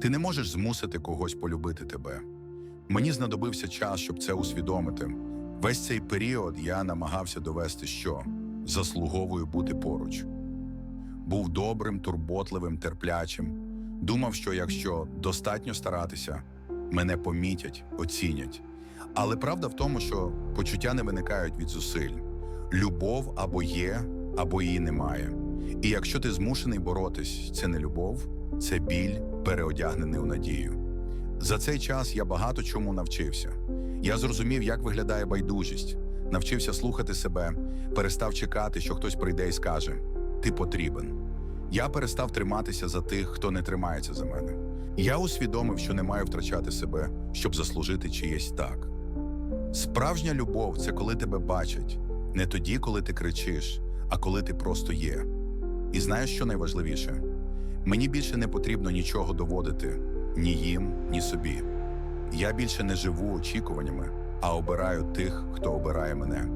Ти не можеш змусити когось полюбити тебе. Мені знадобився час, щоб це усвідомити. Весь цей період я намагався довести, що заслуговую бути поруч. Був добрим, турботливим, терплячим. Думав, що якщо достатньо старатися, мене помітять, оцінять. Але правда в тому, що почуття не виникають від зусиль. Любов або є, або її немає. І якщо ти змушений боротись, це не любов, це біль, переодягнений у надію. За цей час я багато чому навчився. Я зрозумів, як виглядає байдужість, навчився слухати себе, перестав чекати, що хтось прийде і скаже: Ти потрібен. Я перестав триматися за тих, хто не тримається за мене. Я усвідомив, що не маю втрачати себе, щоб заслужити чиєсь так. Справжня любов це коли тебе бачать, не тоді, коли ти кричиш, а коли ти просто є. І знаєш, що найважливіше? Мені більше не потрібно нічого доводити ні їм, ні собі. Я більше не живу очікуваннями, а обираю тих, хто обирає мене.